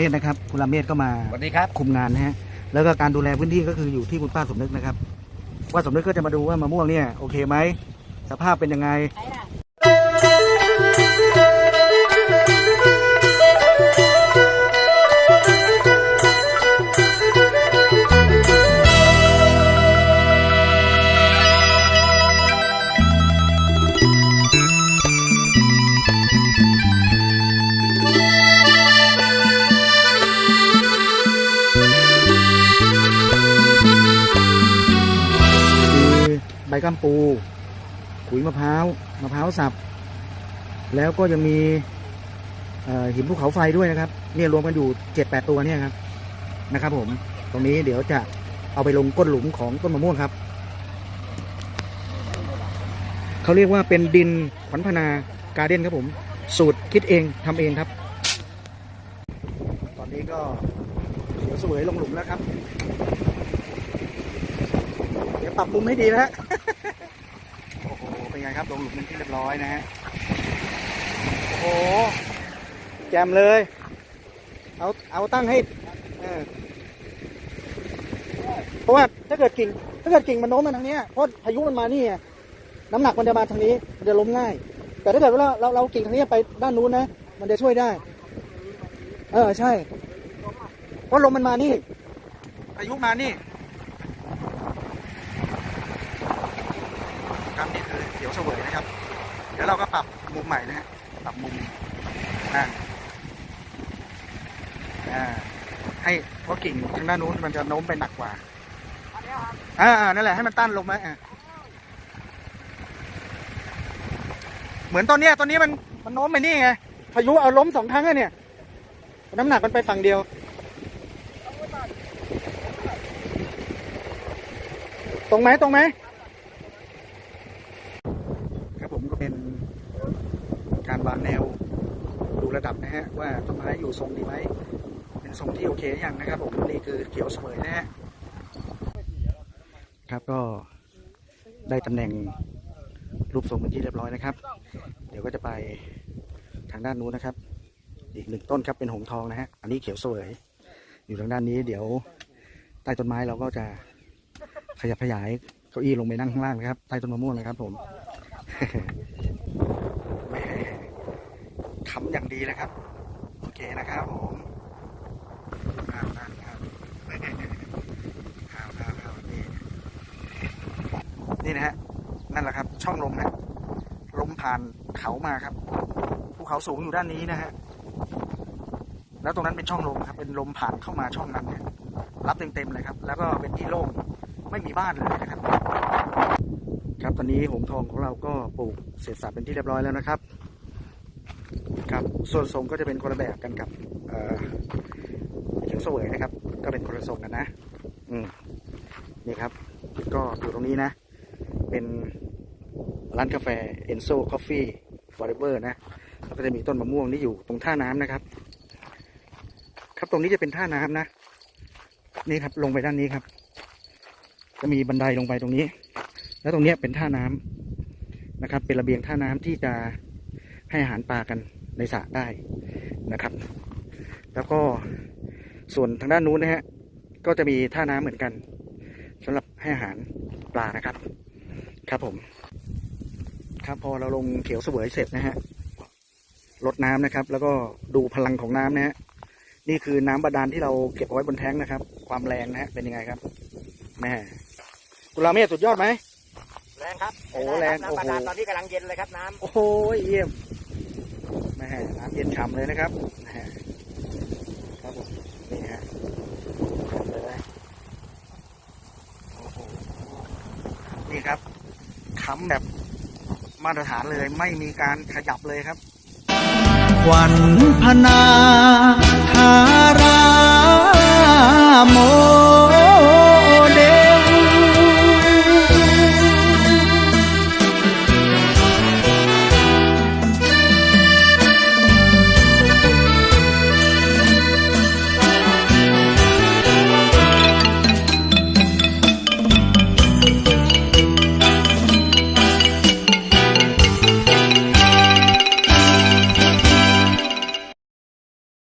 เมธนะครับ คุณราเมธก็มาสวัสดีครับ คุมงานนะฮะแล้วก็การดูแลพื้นที่ก็คืออยู่ที่คุณป้าสมนึกนะครับ ว่าสมนึกก็จะมาดูว่ามะม่วงเนี่ยโอเคไหมสภาพเป็นยังไง ใบกัมปู ขุยมะพร้าวมะพร้าวสับ แล้วก็ยังมีหินภูเขาไฟด้วยนะครับเนี่ยรวมกันอยู่เจ็ดแปดตัวเนี่ยครับนะครับผมตรงนี้เดี๋ยวจะเอาไปลงก้นหลุมของต้นมะม่วงครับเขาเรียกว่าเป็นดินขวัญพนาการเด้นครับผม สูตรคิดเองทำเองครับ ตอนนี้ก็เดี๋ยวสวยลงหลุมแล้วครับ เดี๋ยวปรับมุมให้ดีนะฮะ นไงครับลงหลุมเป็นที่เรียบร้อยนะฮะโอ้โหแจมเลย เอาเอาตั้งให้เพราะว่าถ้าเกิดกิ่งถ้าเกิดกิ่งมันโน้มมาทางนี้เพราะพายุมันมานี่ไงน้ำหนักมันจะมาทางนี้มันจะล้มง่าย แต่ถ้าเกิดว่าเราเราเรากิ่งทางนี้ไปด้านนู้นนะมันจะช่วยได้ เออใช่เพราะลมมันมานี่พายุมานี่ ครับนี่คือเขียวเสวยนะครับ เดี๋ยวเราก็ปรับมุมใหม่นะฮะปรับมุมอ่าอ่าให้เพราะกิ่งทางด้านนู้นมันจะโน้มไปหนักกว่าอ่านั่นแหละให้มันต้านลมไหมอ่าเหมือนตอนเนี้ยตอนนี้มันมันโน้มไปนี่ไงพายุเอาล้มสองครั้งอะเนี่ย น้ำหนักมันไปฝั่งเดียวตรงไหมตรงไหม ครับผมก็เป็น การวางแนวดูระดับนะฮะว่าต้นไม้อยู่ทรงดีไหมเป็นทรงที่โอเคอยังนะครับผมนี่คือเขียวเสมยนะฮะครับก็ได้ตำแหน่งรูปทรงเป็นที่เรียบร้อยนะครับ เดี๋ยวก็จะไปทางด้านนู้นนะครับ อีกหนึ่งต้นครับเป็นหงทองนะฮะอันนี้เขียวเสวยอยู่ทางด้านนี้ เดี๋ยวใต้ต้นไม้เราก็จะขยับขยายเก้าอี้ลงไปนั่งข้างล่างนะครับใต้ต้นมะม่วงนะครับผม ทำอย่างดีเลยครับ โอเคนะครับผมครับครับครับครับครับครับนี่นี่นะฮะนั่นแหละครับ ช่องลมนะลมผ่านเขามาครับภูเขาสูงอยู่ด้านนี้นะฮะแล้วตรงนั้นเป็นช่องลมครับ เป็นลมผ่านเข้ามาช่องนั้นเนี่ยรับเต็มๆเลยครับ แล้วก็เป็นที่โล่งไม่มีบ้านเลยนะครับ ครับตอนนี้หงทองของเราก็ปลูกเสร็จสับเป็นที่เรียบร้อยแล้วนะครับ ส่วนทรงก็จะเป็นคนละแบบกันกับเอ่อเขียวเสวยนะครับ ก็เป็นคนละทรงกันนะ อืมนี่ครับ ก็อยู่ตรงนี้นะ เป็นร้านกาแฟ Enso Coffee Forever นะแล้วก็จะมีต้นมะม่วงที่อยู่ตรงท่าน้ำนะครับ ครับตรงนี้จะเป็นท่าน้ำนะ นี่ครับลงไปด้านนี้ครับ จะมีบันไดลงไปตรงนี้ แล้วตรงเนี้ยเป็นท่าน้ำนะครับ เป็นระเบียงท่าน้ำที่จะให้อาหารปลากัน ในสระได้นะครับ แล้วก็ส่วนทางด้านนู้นนะฮะก็จะมีท่าน้ำเหมือนกันสำหรับให้อาหารปลานะครับ ครับผมครับพอเราลงเขียวเสวยเสร็จนะฮะลดน้ำนะครับ แล้วก็ดูพลังของน้ำนะฮะนี่คือน้ำบาดาลที่เราเก็บเอาไว้บนแท้งนะครับ ความแรงนะฮะเป็นยังไงครับแม่คุณราเมศสุดยอดไหมแรงครับโอ้แรงน้ำบาดาลโอ้โหตอนนี้กำลังเย็นเลยครับน้โอ้โหเยี่ยมแม่น้ำเย็นฉ่ำเลยนะครับครับผมนี่ฮะเลยนี่ครับค้ำแบบมาตรฐานเลยไม่มีการขยับเลยครับ ขวัญพนาคาร